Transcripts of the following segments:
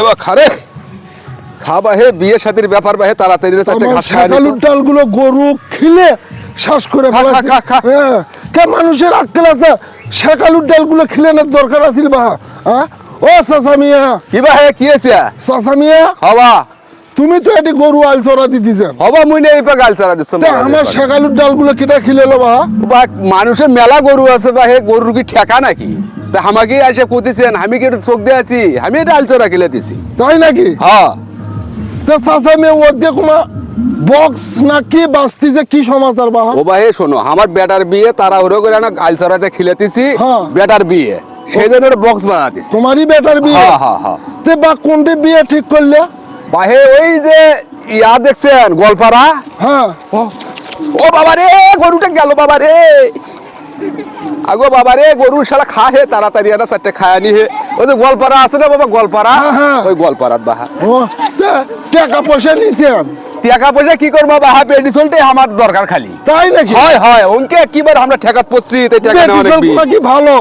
এবার খারে? খাবা হে বিয়ে শাদির ব্যাপার বাহে তাড়াতাড়ি চারটে ঘাস খায় শাকালুর ডালগুলো গরু খিলে শ্বাস করে। হ্যাঁ কে মানুষের আক্কেল আছে? ডালগুলো খিলেনের দরকার আছিল বা। হ্যাঁ ও চাচা মিয়া। কি বা হে কি আছে চাচা মিয়া? হবা। তুমি তো এটি গরু আল চড়া দিতেছেন হবা মুই দিছ আমার শাকালুর ডালগুলো কিটা খিলে বা মানুষের মেলা গরু আছে বা হে গরুর কি ঠেকা নাকি? তা আমাকে এসে কুদিছেন আমি কি চোখ দিয়ে আছি আমি এটা আলচরা কিলে দিছি। তাই নাকি? হ্যাঁ। তা চাচা মিয়া ওর দিয়ে কোনো বক্স না কি বাঁচতিছে কি সমাচার ও হে শোনো আমার বেটার বিয়ে করে না আলচরাতে খিলেতেছি হ্যাঁ। বেটার বিয়ে। সেই জন্য বক্স বানাতেছি তোমারই বেটার বিয়ে? হ্যাঁ হ্যাঁ হ্যাঁ। তে বা কোনটি বিয়ে ঠিক করলে? বাহে ওই যে ইয়া দেখছেন গোলপাড়া হ্যাঁ। ও ও বাবা রে গরুটা গেল বাবা রে। আগো বাবা রে গরু সারা খা হে তাড়াতাড়ি আনা চারটে খায় নি হে। ওই যে গোলপাড়া আছে না বাবা গোলপাড়া হ্যাঁ, হ্যাঁ। ওই গোলপাড়াত বাহা। টাকা পয়সা নিছে টাকা পয়সা কি করব বাহা পেডিসলটাই আমার দরকার খালি। তাই নাকি? হয় হয় ওনকে কিবার আমরা ঠেকাত পড়ছি তাই টাকা নেওয়া কি ভালো?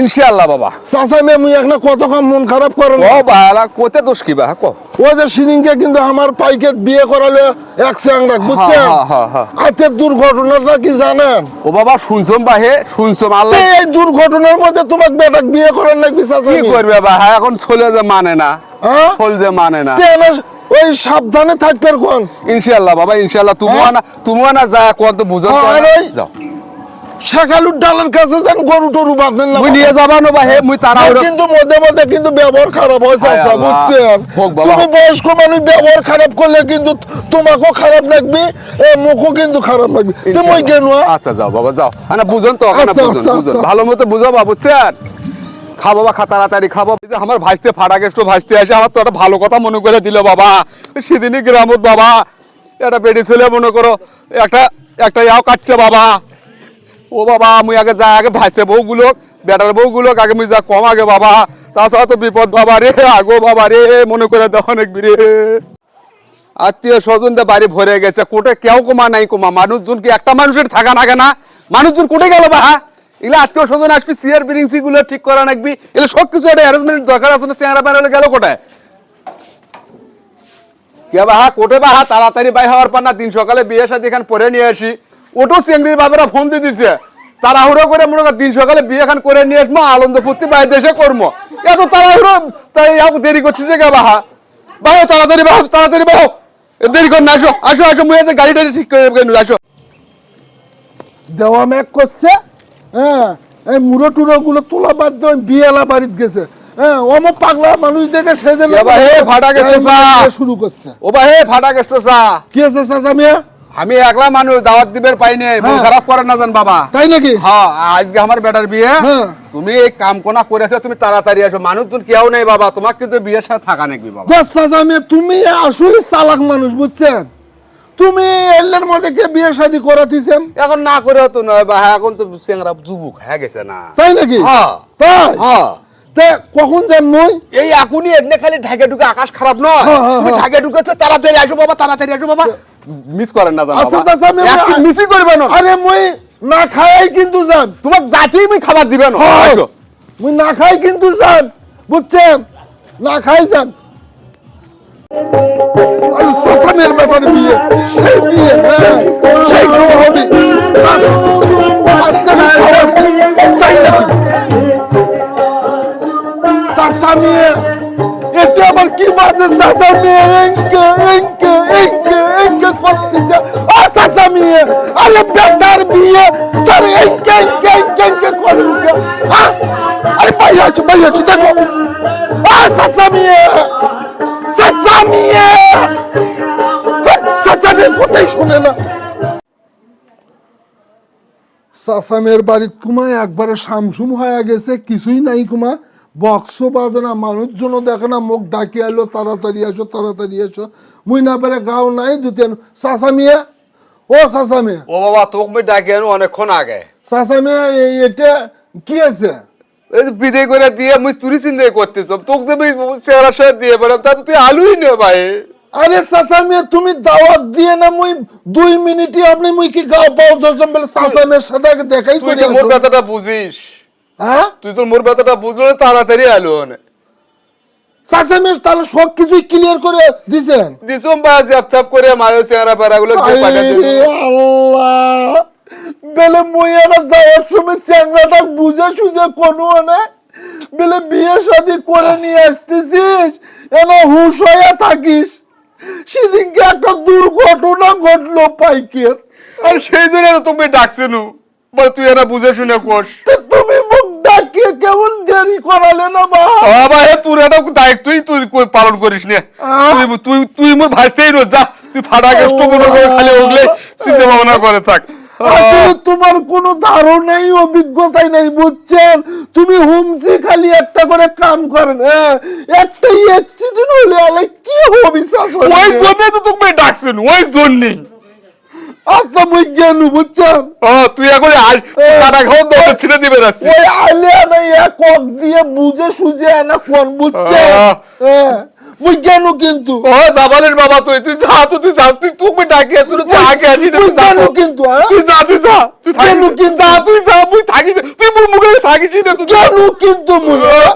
ইনশাআল্লাহ বাবা। চাচা মেয়ে মুই এখন কত কম মন খারাপ ও বালা কোতে দোষ কি বাহা কো। ও যে সিনিংকে কিন্তু আমার পাইকে বিয়ে করালে এক বুঝছেন? হ্যাঁ। দুর্ঘটনাটা কি জানেন? ও বাবা শুনছম বাহে শুনছম আল্লাহ। এই দুর্ঘটনার মধ্যে তোমাকে বেটাক বিয়ে করার নাকি চাচা কি করবে এখন চলে যে মানে না? চল যে মানে না। ওই সাবধানে থাকবে কোন? ইনশাআল্লাহ বাবা ইনশাআল্লাহ। তুমিও হ্যাঁ? না তুমিও না যা কোন তো বুঝো। হ্যাঁ, যাও। শেখালুর ডালের কাছে যান গরু টরু বাঁধেন না। মুই নিয়ে যাবা নো বাহে মুই তারা কিন্তু মধ্যে মধ্যে কিন্তু ব্যবহার খারাপ হয় হায় বুঝছেন? তুমি বয়স্ক মানুষ ব্যবহার খারাপ করলে কিন্তু তোমাকেও খারাপ লাগবে এ মুখও কিন্তু খারাপ লাগবে। তুমি কেন আচ্ছা যাও বাবা যাও। আনা বুঝুন তো আচ্ছা, বুঝুন আচ্ছা, বুঝুন। আচ্ছা। ভালো মতো বুঝো বাবা বুঝছেন? খা বাবা খা তাড়াতাড়ি খাব এই যে আমার ভাইস্তে ফাটা গেষ্ট ভাইস্তে আসে আমার তো একটা ভালো কথা মনে করে দিল বাবা। সেদিনই গ্রামত বাবা একটা বেডি ছেলে মনে করো একটা একটা ইয়াও কাটছে বাবা। ও বাবা, মুই আগে যা আগে ভাইস্তে বউগুলো বেটার বউগুলো আগে মুই যা কম, আগে বাবা। তাছাড়া তো বিপদ বাবা রে, আগো বাবা রে, মনে করে দেখো অনেক রে আত্মীয় স্বজনদের বাড়ি ভরে গেছে কোটে কেউ কমা নাই কমা। মানুষজন কি একটা মানুষের থাকা নাগে না? মানুষজন কোটে গেল বা এগুলো আত্মীয় স্বজন আসবি সিয়ার বিরিংসি গুলো ঠিক করা নাকবি এগুলো সব কিছু একটা অ্যারেঞ্জমেন্ট দরকার আছে না, চেহারা বেরোলে গেল কোটায় কে বাহা কোটে বাহা, তাড়াতাড়ি বাই হওয়ার পর না, দিন সকালে বিয়ে সাথে এখান পরে নিয়ে আসি। ওটো চেংড়ির বাবারা ফোন দিয়ে দিচ্ছে তাড়াহুড়ো করে মনে কর দিন সকালে বিয়ে খান করে নিয়ে আসব আনন্দ ফুর্তি বাইরে দেশে করব। এত তাড়াহুড়ো তাই দেরি করছিস কে বাহা? বাহো তাড়াতাড়ি বাহো তাড়াতাড়ি বাহো। দেরি কর না আসো আসো আসো মুই গাড়ি টাড়ি ঠিক করে দেবো, আসো। দেওয়া ম্যাক করছে হ্যাঁ এই মুড়ো টুড়ো গুলো তোলা বাদ দিয়ে বিয়েলা বাড়িতে গেছে। হ্যাঁ অম পাগলা মানুষ দেখে হে, ফাটা গেছে। শুরু করছে। ও বা হে ফাটা গেছো কি আছে চাচা মিয়া? আমি একলা মানুষ দাওয়াত দিবের পাইনি মন হ্যাঁ। খারাপ করে না জান বাবা। তাই নাকি? হ্যাঁ আজকে আমার বেটার বিয়ে। হ্যাঁ। তুমি এই কাম কোনা করেছ তুমি তাড়াতাড়ি আসো। মানুষজন কেউ নেই বাবা তোমার কিন্তু বিয়ের সাথে থাকা নাকি বাবা? তুমি আসলে চালাক মানুষ বুঝছেন? তুমি এলের মধ্যে কে বিয়ে শাদি করাতিছেন? এখন না করে তো নয় বা এখন তো চেংরা যুবক হয়ে গেছে না। তাই নাকি? হ্যাঁ। তাই? হ্যাঁ। তে কখন যান মই এই এখনই এমনি খালি ঢাকে ঢুকে আকাশ খারাপ নয় হ্যাঁ, হ্যাঁ, তুমি হ্যাঁ। ঢাকে ঢুকেছো তাড়াতাড়ি আসো বাবা তাড়াতাড়ি আসো বাবা মিস করেন না জানো আচ্ছা মিয়া একটু মিসই করবে না আরে মই না খাই কিন্তু যান তোমার জাতিই আমি খাবার দিবে না হ্যাঁ। আসো মুই না খাই কিন্তু যান বুঝছেন না খাই যান সাসানের ব্যাপারে বিয়ে সেই বিয়ে হ্যাঁ সেই হবে সাসামের বাড়ির কুমায় একবারে সামসুম হয়ে গেছে কিছুই নাই কুমা। বক্স বাজে না মানুষজনও দেখে না মুখ ডাকি আলো তাড়াতাড়ি আসো তাড়াতাড়ি আসো মুই না পারে গাও নাই দুতেন সাসামিয়া ও সাসামিয়া ও বাবা তোকে ডাকি আনো অনেকক্ষণ আগে। এই এটা কি আছে এই করে দিয়ে মুই চুরি চিন্তাই করতেছ তোকে যে সাথে দিয়ে তা তুই আলুই নে ভাই। আরে সাসামিয়া তুমি দাওয়াত দিয়ে না মুই দুই মিনিটে আপনি মুই কি গাও পাও দশজন বলে সাসামের সাথে আগে দেখাই করে মোর। বুঝিস। হ্যাঁ? তুই তো মোর ব্যথাটা বুঝলো না তাড়াতাড়ি আলো মেয়ে তাহলে সব কিছুই ক্লিয়ার করে দিছেন? দিছম বা জ্যাপ করে মারো চেহারা আল্লাহ! বেলে যাওয়ার সময় চ্যাংরাটা বুঝে সুঝে কোনো না বেলে বিয়ে শাদি করে নিয়ে আসতেছিস এন হুশ হয়ে থাকিস। সেদিনকে একটা দুর্ঘটনা ঘটলো পাইকের। আর সেই জন্য তুমি ডাকছিনু বল তুই এরা বুঝে শুনে কোষ তুমি মুখ ডাকিয়ে কেমন দেরি করালে না বা? বাবা হে তোর একটা দায়িত্বই তুই পালন করিস নে। তুই তুই তুই মোর ভাসতেই রো যা। তুই ফাটা গেষ্ট মনে করে খালি উঠলে চিন্তা ভাবনা করে থাক। আসলে তোমার কোনো ধারণাই অভিজ্ঞতাই নাই বুঝছেন? তুমি হুমছি খালি একটা করে কাম করেন হ্যাঁ একটা অ্যাক্সিডেন্ট হলে আলে কি হবি শাশুড়ি? ওই জন্য তো তুমি ডাকছিনু ওই জন্যই। আচ্ছা মুই গেলু বুঝছেন ও তুই এখন আজ ফাটা খাওয়া দোকান দিবে যাচ্ছি ওই আলে না এক কক দিয়ে বুঝে সুঝে আনা কোন বুঝছেন হ্যাঁ মুই গেলু কিন্তু ও জাবালের বাবা তুই তুই যা তো তুই যা তুই তুমি ডাকি আসিস তুই আগে আসিস না, মুই তুই যা কিন্তু হ্যাঁ তুই যা তুই যা তুই কিন্তু? যা তুই যা তুই থাকিস তুই মোর মুখে থাকিস না তুই। গেলু কিন্তু মুই হ্যাঁ?